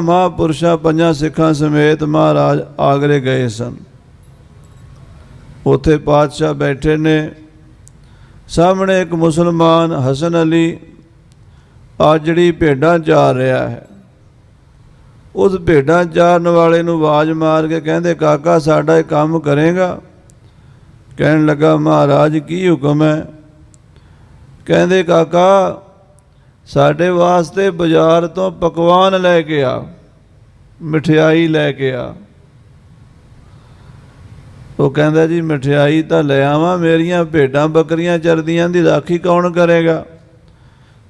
ਮਹਾਂਪੁਰਸ਼ਾਂ ਪੰਜਾਂ ਸਿੱਖਾਂ ਸਮੇਤ ਮਹਾਰਾਜ ਆਗਰੇ ਗਏ ਸਨ। ਉੱਥੇ ਪਾਤਸ਼ਾਹ ਬੈਠੇ ਨੇ। ਸਾਹਮਣੇ ਇੱਕ ਮੁਸਲਮਾਨ ਹਸਨ ਅਲੀ ਆ ਜਿਹੜੀ ਭੇਡਾਂ ਚਾਰ ਰਿਹਾ ਹੈ। ਉਸ ਭੇਡਾਂ ਚਾਰਨ ਵਾਲੇ ਨੂੰ ਆਵਾਜ਼ ਮਾਰ ਕੇ ਕਹਿੰਦੇ, ਕਾਕਾ, ਸਾਡਾ ਇਹ ਕੰਮ ਕਰੇਗਾ? ਕਹਿਣ ਲੱਗਾ, ਮਹਾਰਾਜ, ਕੀ ਹੁਕਮ ਹੈ? ਕਹਿੰਦੇ, ਕਾਕਾ ਸਾਡੇ ਵਾਸਤੇ ਬਾਜ਼ਾਰ ਤੋਂ ਪਕਵਾਨ ਲੈ ਕੇ ਆ, ਮਠਿਆਈ ਲੈ ਕੇ ਆ। ਉਹ ਕਹਿੰਦਾ ਜੀ, ਮਠਿਆਈ ਤਾਂ ਲੈ ਆਵਾਂ, ਮੇਰੀਆਂ ਭੇਡਾਂ ਬੱਕਰੀਆਂ ਚਰਦੀਆਂ ਦੀ ਰਾਖੀ ਕੌਣ ਕਰੇਗਾ?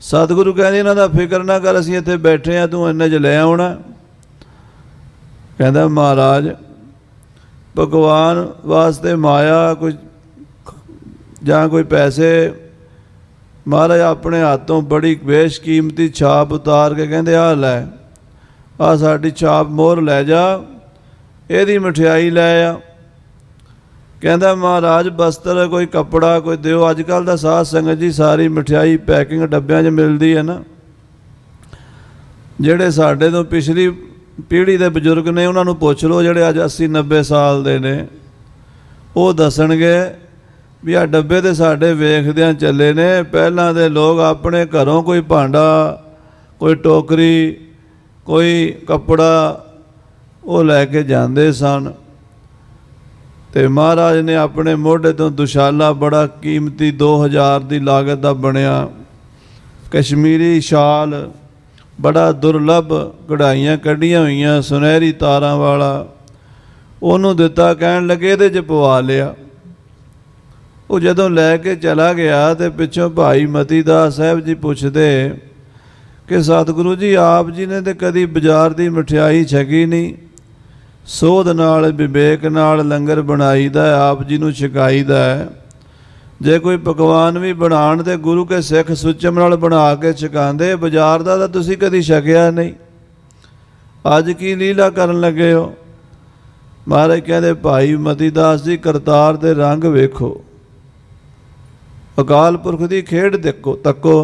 ਸਤਿਗੁਰੂ ਕਹਿੰਦੇ, ਇਹਨਾਂ ਦਾ ਫਿਕਰ ਨਾ ਕਰ, ਅਸੀਂ ਇੱਥੇ ਬੈਠੇ ਆ, ਤੂੰ ਇੰਨੇ ਚ ਲੈ ਆਉਣਾ। ਕਹਿੰਦਾ, ਮਹਾਰਾਜ ਭਗਵਾਨ ਵਾਸਤੇ ਮਾਇਆ ਕੁਝ ਜਾਂ ਕੋਈ ਪੈਸੇ ਮਹਾਰਾਜ ਆਪਣੇ ਹੱਥੋਂ ਬੜੀ ਬੇਸ਼ਕੀਮਤੀ ਛਾਪ ਉਤਾਰ ਕੇ ਕਹਿੰਦੇ ਆ ਲੈ ਆ ਸਾਡੀ ਛਾਪ ਮੋਹਰ ਲੈ ਜਾ, ਇਹਦੀ ਮਠਿਆਈ ਲੈ ਆ। ਕਹਿੰਦਾ, ਮਹਾਰਾਜ, ਬਸਤਰ, ਕੋਈ ਕੱਪੜਾ, ਕੋਈ ਦਿਓ ਅੱਜ ਕੱਲ ਦਾ ਸਾਧ ਸੰਗਤ ਜੀ ਸਾਰੀ ਮਠਿਆਈ ਪੈਕਿੰਗ ਡੱਬਿਆਂ 'ਚ ਮਿਲਦੀ ਹੈ ਨਾ। ਜਿਹੜੇ ਸਾਡੇ ਤੋਂ ਪਿਛਲੀ ਪੀੜ੍ਹੀ ਦੇ ਬਜ਼ੁਰਗ ਨੇ, ਉਹਨਾਂ ਨੂੰ ਪੁੱਛ ਲਓ, ਜਿਹੜੇ ਅੱਜ 80 90 ਸਾਲ ਦੇ ਨੇ, ਉਹ ਦੱਸਣਗੇ ਵੀ ਆ ਡੱਬੇ ਤੇ ਸਾਡੇ ਵੇਖਦਿਆਂ ਚੱਲੇ ਨੇ। ਪਹਿਲਾਂ ਦੇ ਲੋਕ ਆਪਣੇ ਘਰੋਂ ਕੋਈ ਭਾਂਡਾ, ਕੋਈ ਟੋਕਰੀ, ਕੋਈ ਕੱਪੜਾ ਉਹ ਲੈ ਕੇ ਜਾਂਦੇ ਸਨ। ਤੇ ਮਹਾਰਾਜ ਨੇ ਆਪਣੇ ਮੋਢੇ ਤੋਂ ਦੁਸ਼ਾਲਾ ਬੜਾ ਕੀਮਤੀ 2000 ਦੀ ਲਾਗਤ ਦਾ ਬਣਿਆ। ਕਸ਼ਮੀਰੀ ਸ਼ਾਲ, ਬੜਾ ਦੁਰਲੱਭ ਕਢਾਈਆਂ ਕੱਢੀਆਂ ਹੋਈਆਂ, ਸੁਨਹਿਰੀ ਤਾਰਾਂ ਵਾਲਾ। ਉਹਨੂੰ ਦਿੱਤਾ, ਕਹਿਣ ਲੱਗੇ, ਇਹਦੇ 'ਚ ਪਵਾ ਲਿਆ। ਉਹ ਜਦੋਂ ਲੈ ਕੇ ਚਲਾ ਗਿਆ ਤੇ ਪਿੱਛੋਂ ਭਾਈ ਮਤੀ ਦਾਸ ਸਾਹਿਬ ਜੀ ਪੁੱਛਦੇ ਕਿ ਸਤਿਗੁਰੂ ਜੀ ਆਪ ਜੀ ਨੇ ਤੇ ਕਦੀ ਬਾਜ਼ਾਰ ਦੀ ਮਠਿਆਈ ਛਕੀ ਨਹੀਂ। ਸੋਧ ਨਾਲ ਵਿਵੇਕ ਨਾਲ ਲੰਗਰ ਬਣਾਈਦਾ ਹੈ, ਆਪ ਜੀ ਨੂੰ ਛਕਾਈਦਾ ਹੈ। ਜੇ ਕੋਈ ਪਕਵਾਨ ਵੀ ਬਣਾਉਣ ਤੇ ਗੁਰੂ ਕੇ ਸਿੱਖ ਸੁਚਮ ਨਾਲ ਬਣਾ ਕੇ ਛਕਾਉਂਦੇ ਬਾਜ਼ਾਰ ਦਾ ਤਾਂ ਤੁਸੀਂ ਕਦੀ ਛਕਿਆ ਨਹੀਂ। ਅੱਜ ਕੀ ਲੀਲਾ ਕਰਨ ਲੱਗੇ ਹੋ? ਮਹਾਰਾਜ ਕਹਿੰਦੇ ਭਾਈ ਮਤੀ ਦਾਸ ਜੀ ਕਰਤਾਰ ਦੇ ਰੰਗ ਵੇਖੋ। ਅਕਾਲ ਪੁਰਖ ਦੀ ਖੇਡ ਦੇਖੋ ਤੱਕੋ।